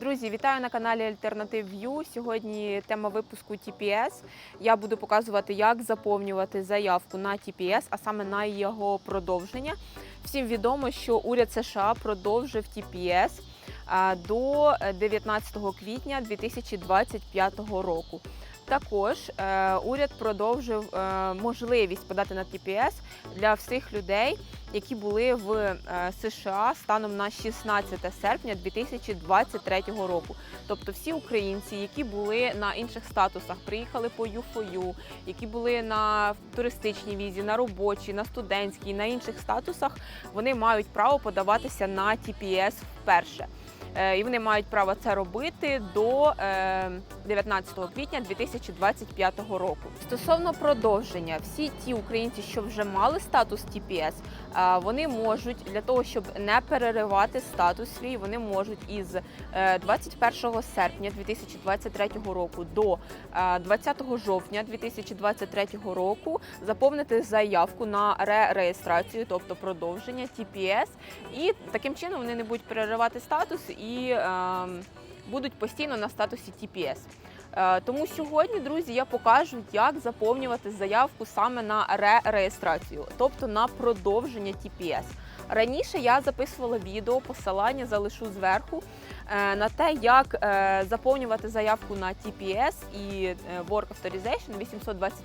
Друзі, вітаю на каналі Альтернатив В'ю. Сьогодні тема випуску TPS. Я буду показувати, як заповнювати заявку на TPS, а саме на його продовження. Всім відомо, що уряд США продовжив TPS до 19 квітня 2025 року. Також е, уряд продовжив е, можливість подати на TPS для всіх людей, які були в е, США станом на 16 серпня 2023 року. Тобто всі українці, які були на інших статусах, приїхали по ЮФОЮ, які були на туристичній візі, на робочій, на студентській, на інших статусах, вони мають право подаватися на TPS вперше. Е, І вони мають право це робити до е, 19 квітня 2025 року. Стосовно продовження, всі ті українці, що вже мали статус е, вони можуть для того, щоб не переривати статус свій, вони можуть із е, 21 серпня 2023 року до е, 20 жовтня 2023 року заповнити заявку на ре-реєстрацію, тобто продовження TPS, і таким чином вони не будуть переривати статус і е, будуть постійно на статусі TPS. Е, Тому сьогодні, друзі, я покажу, як заповнювати заявку саме на ре-реєстрацію, тобто на продовження TPS. Раніше я записувала відео, посилання залишу зверху е, на те, як е, заповнювати заявку на TPS і Work Authorization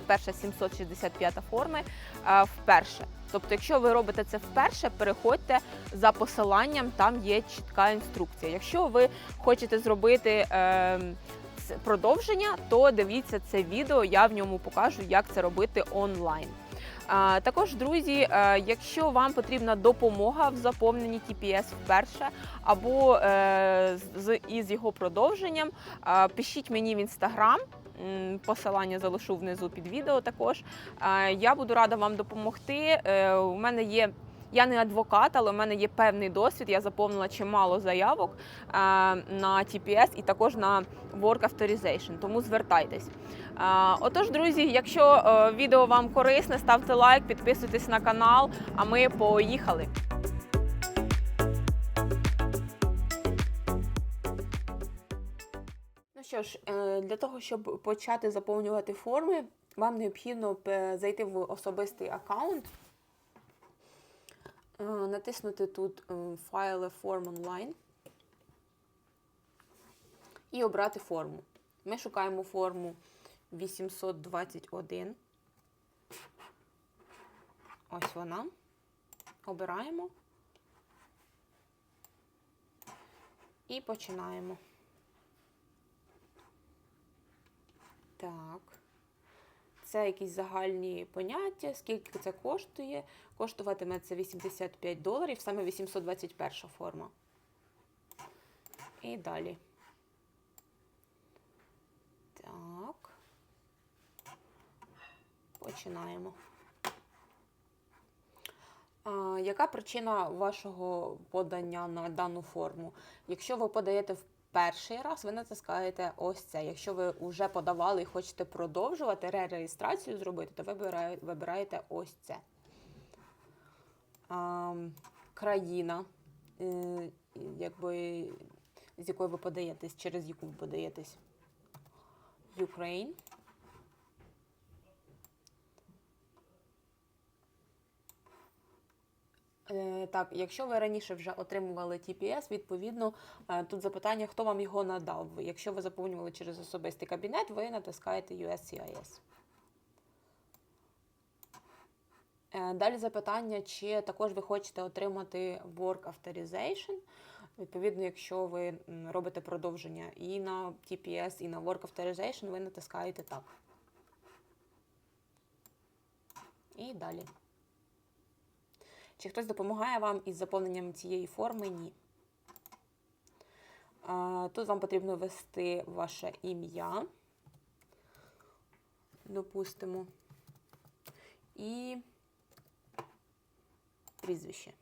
821-765 форми е, вперше. Тобто, якщо ви робите це вперше, переходьте за посиланням, там є чітка інструкція. Якщо ви хочете зробити е, ц- продовження, то дивіться це відео, я в ньому покажу, як це робити онлайн. Також, друзі, е, якщо вам потрібна допомога в заповненні TPS вперше або е, з- із його продовженням, пишіть мені в інстаграм. Посилання залишу внизу під відео також. Я буду рада вам допомогти. Е, У мене є. Я не адвокат, але у мене є певний досвід. Я заповнила чимало заявок е, на TPS і також на Work Authorization, тому звертайтесь. Е, Отож, друзі, якщо е, відео вам корисне, ставте лайк, підписуйтесь на канал, а ми поїхали. Ну що ж, для того, щоб почати заповнювати форми, вам необхідно зайти в особистий аккаунт, натиснути тут е, файли форм онлайн і обрати форму. Ми шукаємо форму 821. Ось вона. Обираємо і починаємо. Так. Це якісь загальні поняття, скільки це коштує. Коштуватиме це 85 доларів, саме 821 форма. І далі. Так. Починаємо. А, яка причина вашого подання на дану форму? Якщо ви подаєте в перший раз, ви натискаєте ось це. Якщо ви вже подавали і хочете продовжувати реєстрацію зробити, то ви вибираєте ось це. А, країна, е, якби, з якої ви подаєтесь, через яку ви подаєтесь. Ukraine. Так, якщо ви раніше вже отримували TPS, відповідно, е, тут запитання, хто вам його надав. Якщо ви заповнювали через особистий кабінет, ви натискаєте USCIS. Е, Далі запитання, чи також ви хочете отримати Work Authorization. Відповідно, якщо ви робите продовження і на TPS, і на Work Authorization, ви натискаєте так. І далі. Чи хтось допомагає вам із заповненням цієї форми? Ні. Тут вам потрібно ввести ваше ім'я, допустимо, і прізвище.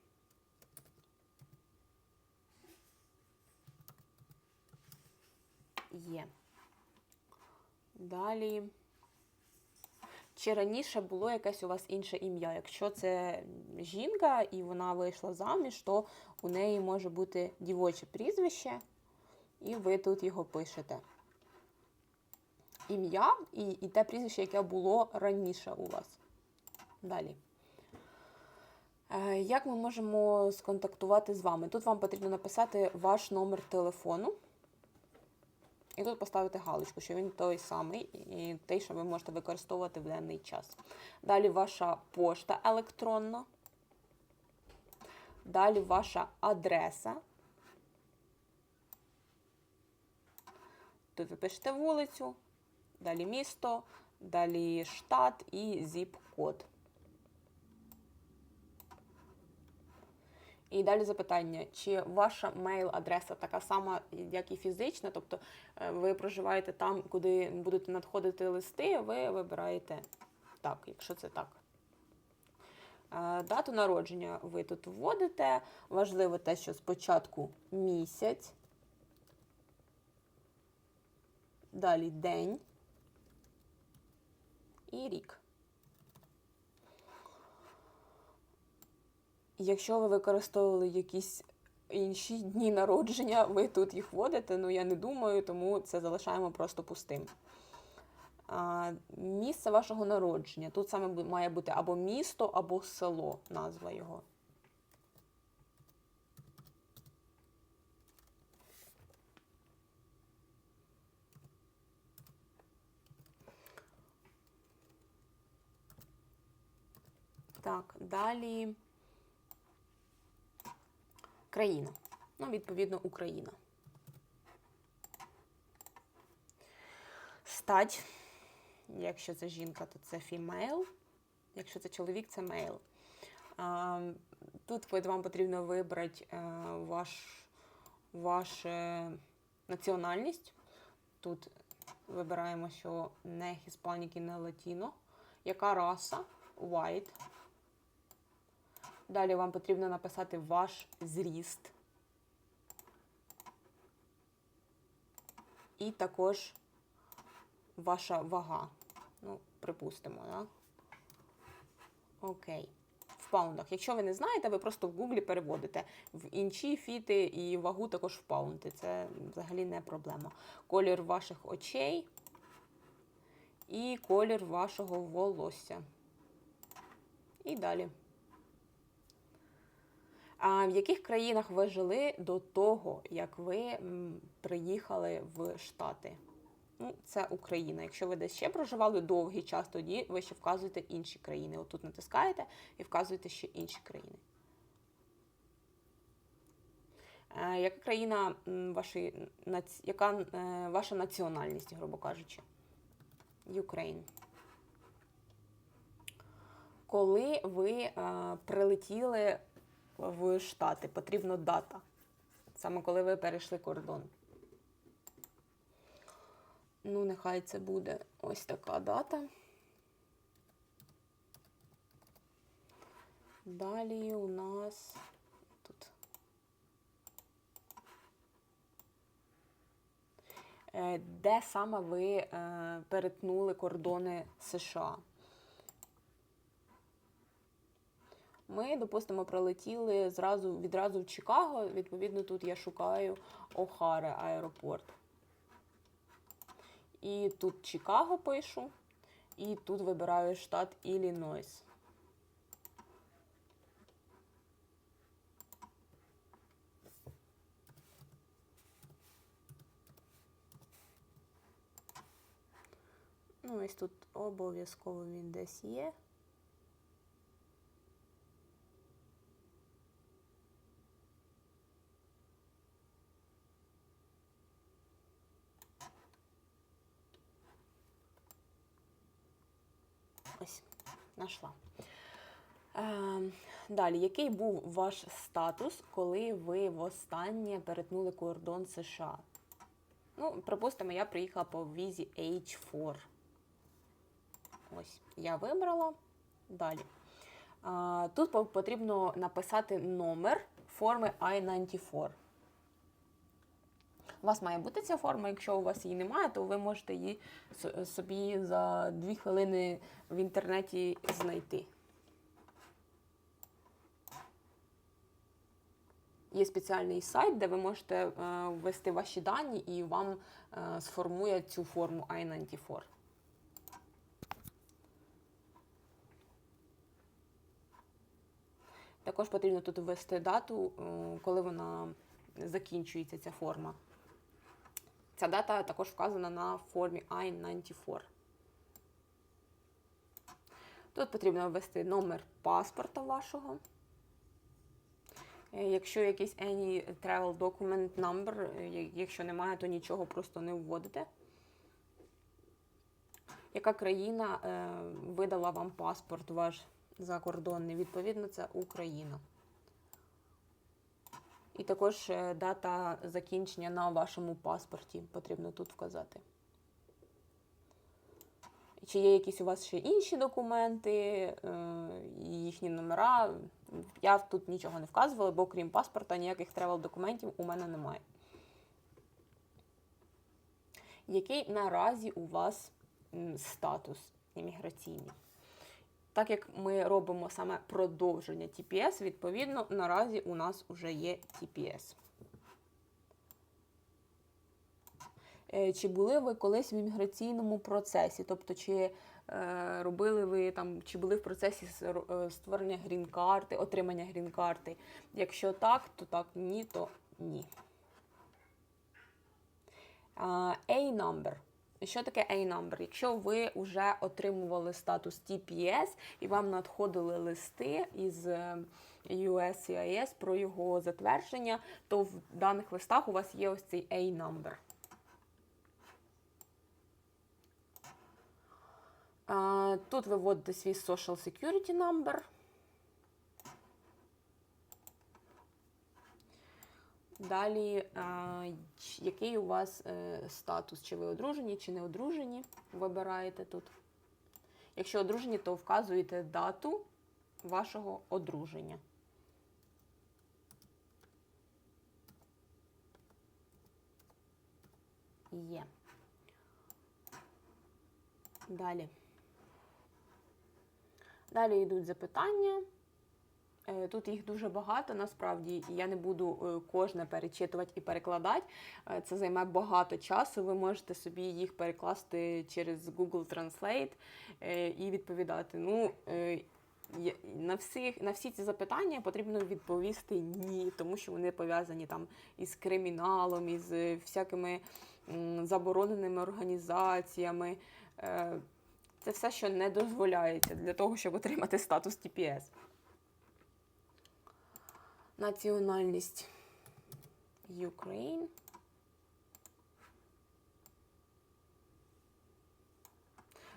Є. Далі. Чи раніше було якесь у вас інше ім'я? Якщо це жінка і вона вийшла заміж, то у неї може бути дівоче прізвище І ви тут його пишете. Ім'я і, і те прізвище, яке було раніше у вас. Далі. Е, Як ми можемо сконтактувати з вами? Тут вам потрібно написати ваш номер телефону. І тут поставити галочку, що він той самий, і той, що ви можете використовувати в даний час. Далі ваша пошта електронна. Далі ваша адреса. Тут ви пишете вулицю, далі місто, далі штат і зіп-код. І далі запитання, чи ваша мейл-адреса така сама, як і фізична, тобто е, ви проживаєте там, куди будуть надходити листи, ви вибираєте так, якщо це так. Е, Дату народження ви тут вводите. Важливо те, що спочатку місяць, далі день і рік. Якщо ви використовували якісь інші дні народження, ви тут їх вводите, ну я не думаю, тому це залишаємо просто пустим. А, місце вашого народження. Тут саме має бути або місто, або село, назва його. Так, далі. Країна. Ну, відповідно, Україна. Стать. Якщо це жінка, то це фімейл. Якщо це чоловік, це мейл. Тут вам потрібно вибрати е, ваш, вашу національність. Тут вибираємо, що не Hispanic і не Latino. Яка раса? White. Далі вам потрібно написати ваш зріст. І також ваша вага. Ну, припустимо, да? Окей. В паундах. Якщо ви не знаєте, ви просто в Гуглі переводите в інші фіти і вагу також в паунди. Це взагалі не проблема. Колір ваших очей і колір вашого волосся. І далі. А в яких країнах ви жили до того, як ви приїхали в Штати? Ну, це Україна. Якщо ви десь ще проживали довгий час, тоді ви ще вказуєте інші країни. Отут натискаєте і вказуєте ще інші країни. Е, яка країна вашої яка е, ваша національність, грубо кажучи? Ukraine. Коли ви е, прилетіли в Штати, потрібна дата. Саме коли ви перейшли кордон. Ну, нехай це буде ось така дата. Далі у нас тут. Е, Де саме ви е, перетнули кордони США? Ми, допустимо, прилетіли зразу, відразу в Чикаго. Відповідно, тут я шукаю Охаре аеропорт. І тут Чикаго пишу, і тут вибираю штат Іллінойс. Ну, ось тут обов'язково він десь є. Ось, знайшла. Е, далі, який був ваш статус, коли ви востаннє перетнули кордон США? Ну, припустимо, я приїхала по візі H4. Ось, я вибрала. Далі. Тут потрібно написати номер форми I-94. У вас має бути ця форма, якщо у вас її немає, то ви можете її собі за дві хвилини в інтернеті знайти. Є спеціальний сайт, де ви можете е, ввести ваші дані і вам е, сформує цю форму I-94. Також потрібно тут ввести дату, е, коли вона закінчується, ця форма. Ця дата також вказана на формі I-94. Тут потрібно ввести номер паспорта вашого. Е, Якщо якийсь any travel document number, е, якщо немає, то нічого просто не вводите. Яка країна е, видала вам паспорт ваш закордонний? Відповідно, це Україна. І також е, дата закінчення на вашому паспорті потрібно тут вказати. Чи є якісь у вас ще інші документи, е, їхні номера? Я тут нічого не вказувала, бо крім паспорта, ніяких тревел документів у мене немає. Який наразі у вас статус імміграційний? Так як ми робимо саме продовження TPS, відповідно, наразі у нас вже є TPS. Е, Чи були ви колись в імміграційному процесі? Тобто, чи е, робили ви там, чи були в процесі е, створення грін-карти, отримання грін-карти? Якщо так, то так, ні, то ні. А, A-number. Що таке A-number? Якщо ви вже отримували статус TPS і вам надходили листи із е, USCIS про його затвердження, то в даних листах у вас є ось цей A-number. Тут ви вводите свій Social Security number. Далі, а, який у вас е, статус? Чи ви одружені, чи не одружені? Вибираєте тут. Якщо одружені, то вказуєте дату вашого одруження. Є. Далі. Далі йдуть запитання. Е, Тут їх дуже багато, насправді, і я не буду е, кожне перечитувати і перекладати. Е, Це займе багато часу. Ви можете собі їх перекласти через Google Translate і відповідати. Ну, на, всіх, на всі ці запитання потрібно відповісти ні, тому що вони пов'язані там із криміналом, із всякими забороненими організаціями. Це все, що не дозволяється для того, щоб отримати статус TPS. Національність Ukraine.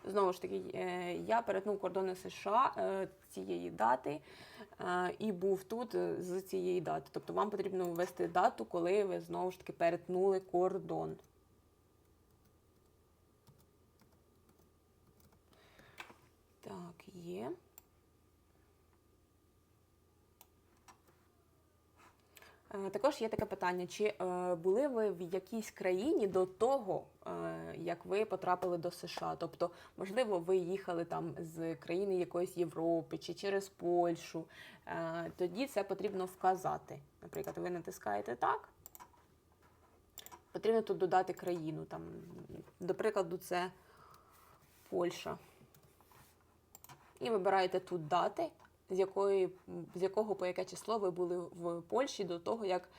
Знову ж таки, е, я перетнув кордони США е, цієї дати е, і був тут з цієї дати. Тобто вам потрібно ввести дату, коли ви знову ж таки перетнули кордон. Так, є. Також є таке питання: чи е, були ви в якійсь країні до того, е, як ви потрапили до США? Тобто, можливо, ви їхали там з країни якоїсь Європи чи через Польщу. Е, тоді це потрібно вказати. Наприклад, ви натискаєте так. Потрібно тут додати країну. Там, до прикладу, це Польща. І вибираєте тут дати, з, якої, з якого по яке число ви були в Польщі до того, як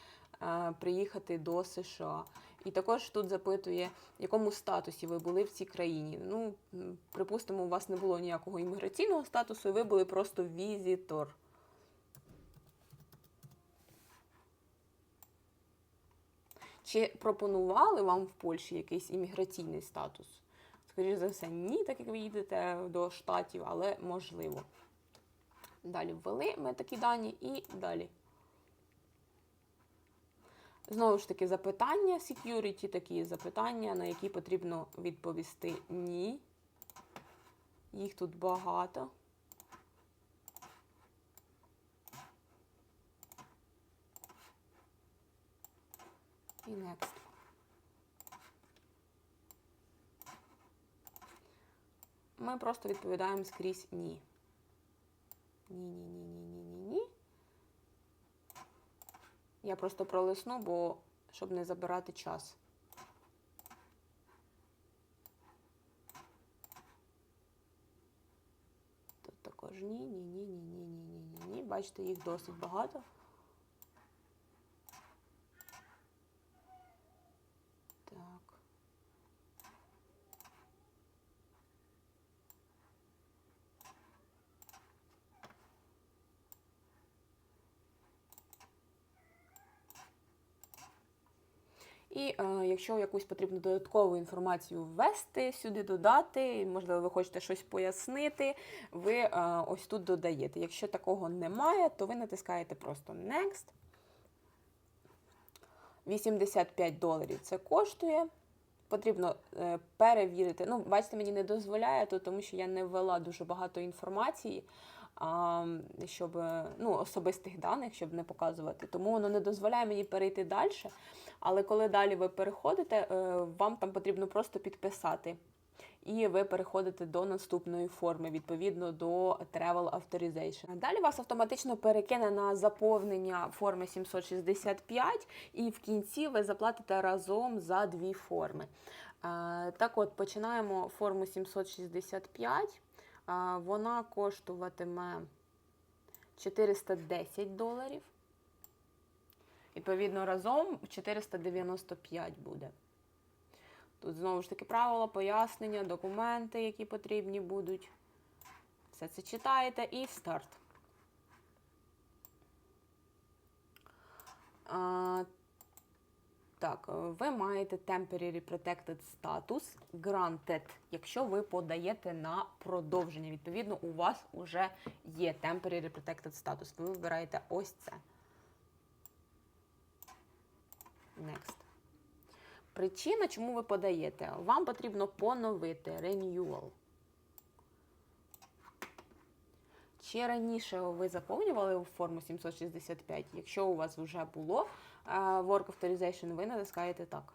е, приїхати до США. І також тут запитує, в якому статусі ви були в цій країні. Ну, припустимо, у вас не було ніякого імміграційного статусу, ви були просто візитор. Чи пропонували вам в Польщі якийсь імміграційний статус? Скоріше за все, ні, так як ви їдете до штатів, але можливо. Далі ввели ми такі дані і далі. Знову ж таки, запитання security, такі запитання, на які потрібно відповісти ні. Їх тут багато. І next. Ми просто відповідаємо скрізь ні. Ні-ні-ні-ні-ні-ні-ні. Я просто пролисну, бо щоб не забирати час. Тут також ні, ні, ні, ні, ні, ні, ні, ні. Бачите, їх досить багато. Якщо якусь потрібну додаткову інформацію ввести, сюди додати, можливо, ви хочете щось пояснити, ви е, ось тут додаєте. Якщо такого немає, то ви натискаєте просто Next. 85 доларів це коштує. Потрібно е, перевірити. Ну, бачите, мені не дозволяє, то, тому що я не ввела дуже багато інформації, щоб е, ну, особистих даних, щоб не показувати. Тому воно не дозволяє мені перейти далі. Але коли далі ви переходите, е, вам там потрібно просто підписати. І ви переходите до наступної форми, відповідно до Travel Authorization. Далі вас автоматично перекине на заповнення форми 765, і в кінці ви заплатите разом за дві форми. Е, Так от, починаємо форму 765. Вона коштуватиме 410 доларів. Відповідно, разом 495 буде. Тут знову ж таки правила, пояснення, документи, які потрібні будуть. Все це читаєте і старт. Так, ви маєте Temporary Protected Status Granted, якщо ви подаєте на продовження. Відповідно, у вас вже є Temporary Protected Status. Ви вибираєте ось це. Next. Причина, чому ви подаєте? Вам потрібно поновити Renewal. Чи раніше ви заповнювали форму 765? Якщо у вас вже було е, Work Authorization, ви натискаєте так.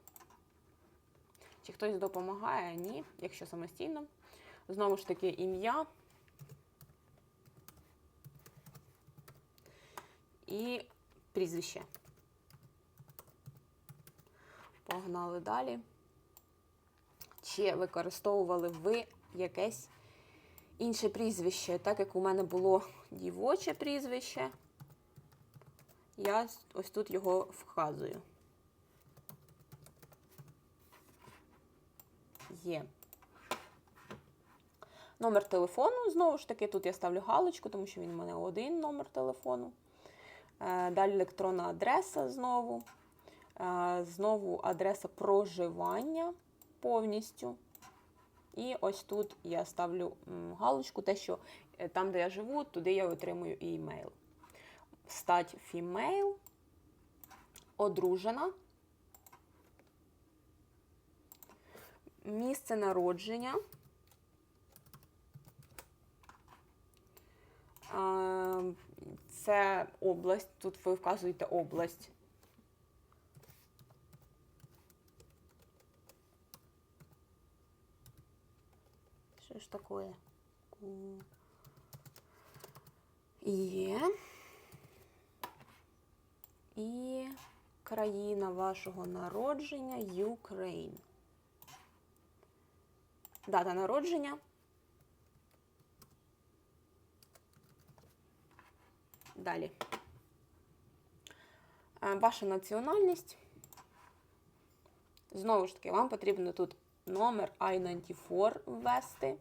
Чи хтось допомагає? Ні. Якщо самостійно. Знову ж таки, ім'я. І прізвище. Погнали далі. Чи використовували ви якесь інше прізвище? Так як у мене було дівоче прізвище, я ось тут його вказую. Є. Номер телефону, знову ж таки, тут я ставлю галочку, тому що він у мене один номер телефону. Е, Далі електронна адреса знову. Е, Знову адреса проживання повністю. І ось тут я ставлю галочку, те, що е, там, де я живу, туди я отримую і імейл. Стать фімейл, одружена, місце народження. Це область, тут ви вказуєте область. Що ж таке? Є. І країна вашого народження Ukraine. Дата народження. Далі. Е, Ваша національність. Знову ж таки, вам потрібно тут номер I-94 ввести.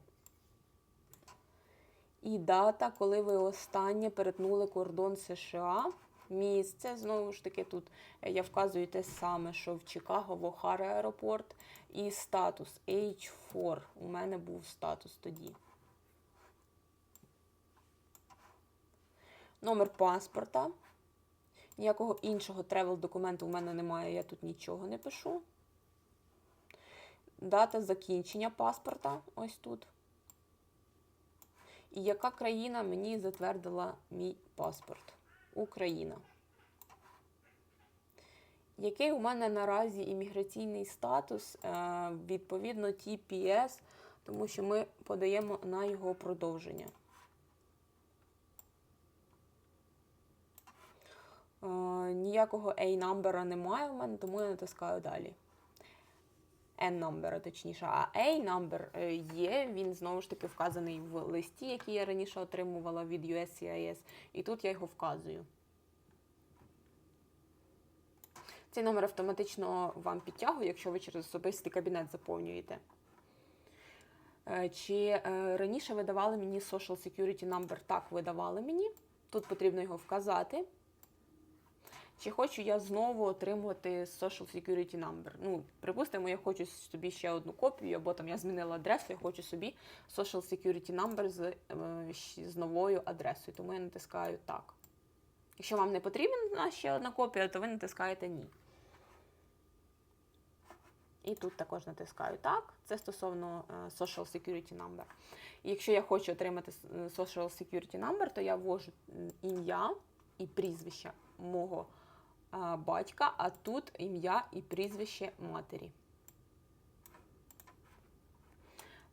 І дата, коли ви останнє перетнули кордон США. Місце, знову ж таки, тут я вказую те саме, що в Чикаго, в Охара аеропорт. І статус H4. У мене був статус тоді. Номер паспорта. Ніякого іншого тревел документу у мене немає, я тут нічого не пишу. Дата закінчення паспорта ось тут. І яка країна мені затвердила мій паспорт? Україна. Який у мене наразі імміграційний статус? Е, Відповідно, TPS, тому що ми подаємо на його продовження. Е, ніякого A-number немає в мене, тому я натискаю далі. N-number, точніше, а A-number е, є, він знову ж таки вказаний в листі, який я раніше отримувала від USCIS, і тут я його вказую. Цей номер автоматично вам підтягує, якщо ви через особистий кабінет заповнюєте. Е, Чи е, раніше видавали мені Social Security Number? Так, видавали мені. Тут потрібно його вказати. Чи хочу я знову отримувати Social Security Number? Ну, припустимо, я хочу собі ще одну копію, або там я змінила адресу, я хочу собі Social Security Number з, е, з новою адресою, тому я натискаю так. Якщо вам не потрібна ще одна копія, то ви натискаєте ні. І тут також натискаю так. Це стосовно е, Social Security Number. І якщо я хочу отримати е, Social Security Number, то я ввожу ім'я і прізвище мого батька, а тут ім'я і прізвище матері.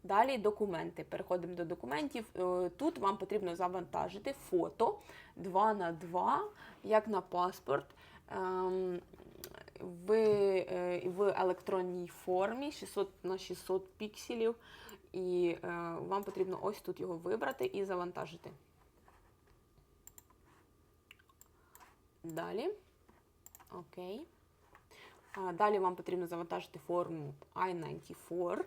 Далі документи. Переходимо до документів. Е, Тут вам потрібно завантажити фото 2 на 2, як на паспорт. Ем, в, е, в електронній формі 600 на 600 пікселів. І е, вам потрібно ось тут його вибрати і завантажити. Далі. Окей. Далі вам потрібно завантажити форму I-94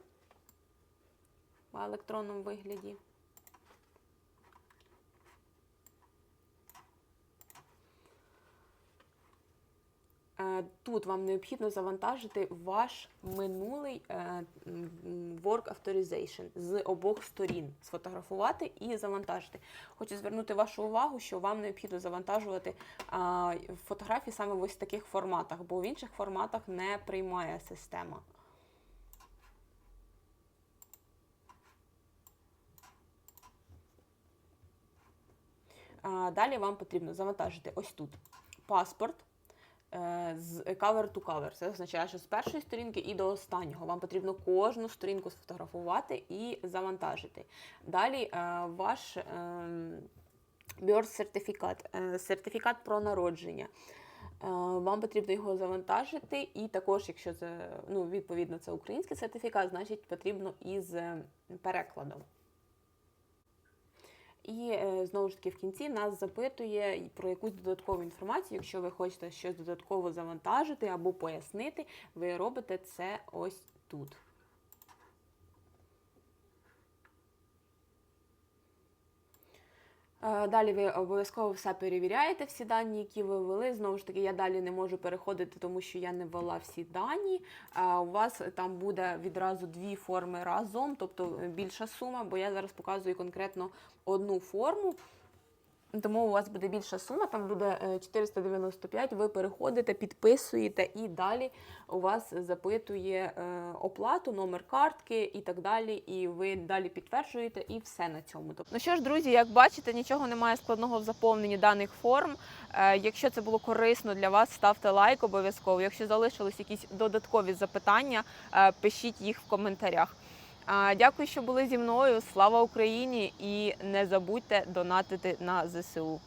в електронному вигляді. Тут вам необхідно завантажити ваш минулий е, Work Authorization з обох сторін, сфотографувати і завантажити. Хочу звернути вашу увагу, що вам необхідно завантажувати фотографії саме в ось таких форматах, бо в інших форматах не приймає система. Далі вам потрібно завантажити ось тут паспорт е, з cover to cover. Це означає, що з першої сторінки і до останнього вам потрібно кожну сторінку сфотографувати і завантажити. Далі е, ваш ем, birth сертифікат, е, сертифікат про народження. Е, Вам потрібно його завантажити, і також, якщо це ну, відповідно це український сертифікат, значить потрібно із е, перекладом. І е, знову ж таки в кінці нас запитує про якусь додаткову інформацію. Якщо ви хочете щось додатково завантажити або пояснити, ви робите це ось тут. Далі ви обов'язково все перевіряєте, всі дані, які ви ввели. Знову ж таки, я далі не можу переходити, тому що я не ввела всі дані. А У вас там буде відразу дві форми разом, тобто е, більша сума, бо я зараз показую конкретно одну форму. Тому у вас буде більша сума, там буде е, 495, ви переходите, підписуєте і далі у вас запитує е, оплату, номер картки і так далі. І ви далі підтверджуєте і все на цьому. Ну що ж, друзі, як бачите, нічого немає складного в заповненні даних форм. Е, Якщо це було корисно для вас, ставте лайк обов'язково. Якщо залишились якісь додаткові запитання, е, пишіть їх в коментарях. Дякую, що були зі мною. Слава Україні! І не забудьте донатити на ЗСУ.